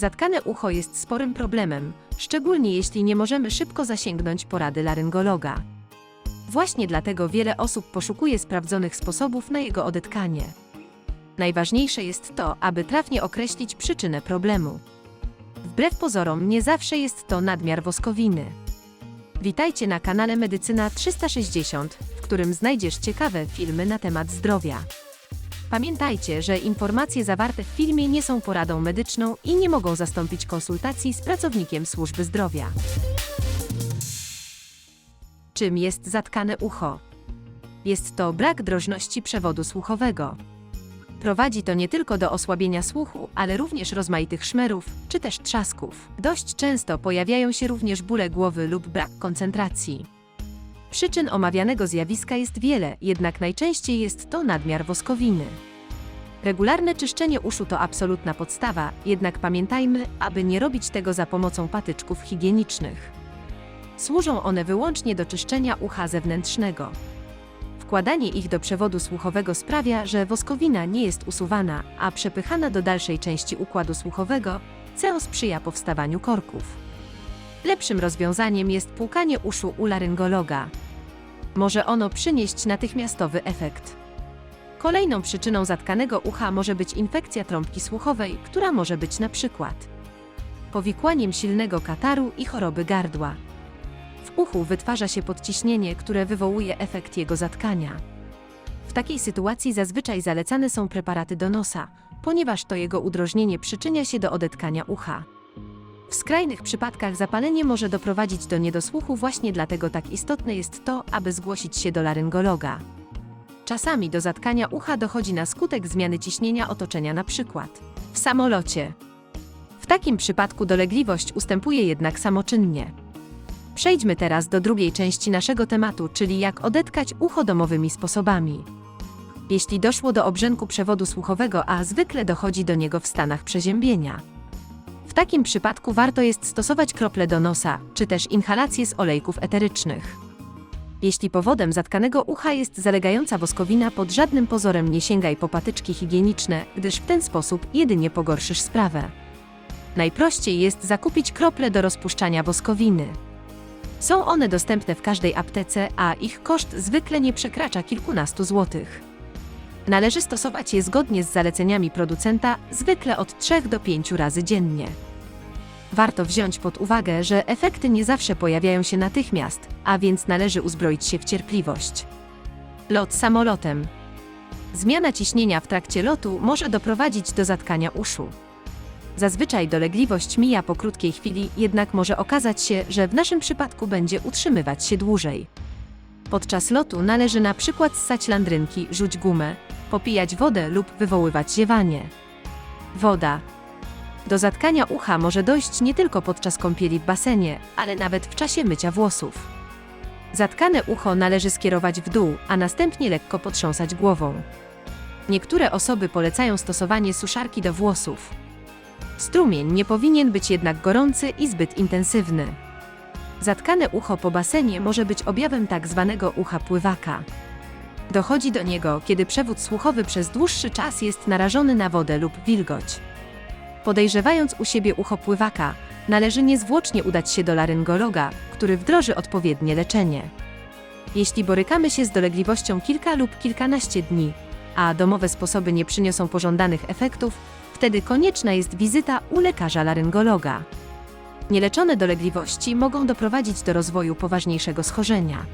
Zatkane ucho jest sporym problemem, szczególnie jeśli nie możemy szybko zasięgnąć porady laryngologa. Właśnie dlatego wiele osób poszukuje sprawdzonych sposobów na jego odetkanie. Najważniejsze jest to, aby trafnie określić przyczynę problemu. Wbrew pozorom, nie zawsze jest to nadmiar woskowiny. Witajcie na kanale Medycyna 360, w którym znajdziesz ciekawe filmy na temat zdrowia. Pamiętajcie, że informacje zawarte w filmie nie są poradą medyczną i nie mogą zastąpić konsultacji z pracownikiem służby zdrowia. Czym jest zatkane ucho? Jest to brak drożności przewodu słuchowego. Prowadzi to nie tylko do osłabienia słuchu, ale również rozmaitych szmerów czy też trzasków. Dość często pojawiają się również bóle głowy lub brak koncentracji. Przyczyn omawianego zjawiska jest wiele, jednak najczęściej jest to nadmiar woskowiny. Regularne czyszczenie uszu to absolutna podstawa, jednak pamiętajmy, aby nie robić tego za pomocą patyczków higienicznych. Służą one wyłącznie do czyszczenia ucha zewnętrznego. Wkładanie ich do przewodu słuchowego sprawia, że woskowina nie jest usuwana, a przepychana do dalszej części układu słuchowego, co sprzyja powstawaniu korków. Lepszym rozwiązaniem jest płukanie uszu u laryngologa. Może ono przynieść natychmiastowy efekt. Kolejną przyczyną zatkanego ucha może być infekcja trąbki słuchowej, która może być na przykład powikłaniem silnego kataru i choroby gardła. W uchu wytwarza się podciśnienie, które wywołuje efekt jego zatkania. W takiej sytuacji zazwyczaj zalecane są preparaty do nosa, ponieważ to jego udrożnienie przyczynia się do odetkania ucha. W skrajnych przypadkach zapalenie może doprowadzić do niedosłuchu, właśnie dlatego tak istotne jest to, aby zgłosić się do laryngologa. Czasami do zatkania ucha dochodzi na skutek zmiany ciśnienia otoczenia, na przykład w samolocie. W takim przypadku dolegliwość ustępuje jednak samoczynnie. Przejdźmy teraz do drugiej części naszego tematu, czyli jak odetkać ucho domowymi sposobami. Jeśli doszło do obrzęku przewodu słuchowego, a zwykle dochodzi do niego w stanach przeziębienia. W takim przypadku warto jest stosować krople do nosa, czy też inhalacje z olejków eterycznych. Jeśli powodem zatkanego ucha jest zalegająca woskowina, pod żadnym pozorem nie sięgaj po patyczki higieniczne, gdyż w ten sposób jedynie pogorszysz sprawę. Najprościej jest zakupić krople do rozpuszczania woskowiny. Są one dostępne w każdej aptece, a ich koszt zwykle nie przekracza kilkunastu złotych. Należy stosować je zgodnie z zaleceniami producenta, zwykle od 3 do 5 razy dziennie. Warto wziąć pod uwagę, że efekty nie zawsze pojawiają się natychmiast, a więc należy uzbroić się w cierpliwość. Lot samolotem. Zmiana ciśnienia w trakcie lotu może doprowadzić do zatkania uszu. Zazwyczaj dolegliwość mija po krótkiej chwili, jednak może okazać się, że w naszym przypadku będzie utrzymywać się dłużej. Podczas lotu należy na przykład ssać landrynki, rzuć gumę, popijać wodę lub wywoływać ziewanie. Woda. Do zatkania ucha może dojść nie tylko podczas kąpieli w basenie, ale nawet w czasie mycia włosów. Zatkane ucho należy skierować w dół, a następnie lekko potrząsać głową. Niektóre osoby polecają stosowanie suszarki do włosów. Strumień nie powinien być jednak gorący i zbyt intensywny. Zatkane ucho po basenie może być objawem tak zwanego ucha pływaka. Dochodzi do niego, kiedy przewód słuchowy przez dłuższy czas jest narażony na wodę lub wilgoć. Podejrzewając u siebie ucho pływaka, należy niezwłocznie udać się do laryngologa, który wdroży odpowiednie leczenie. Jeśli borykamy się z dolegliwością kilka lub kilkanaście dni, a domowe sposoby nie przyniosą pożądanych efektów, wtedy konieczna jest wizyta u lekarza laryngologa. Nieleczone dolegliwości mogą doprowadzić do rozwoju poważniejszego schorzenia.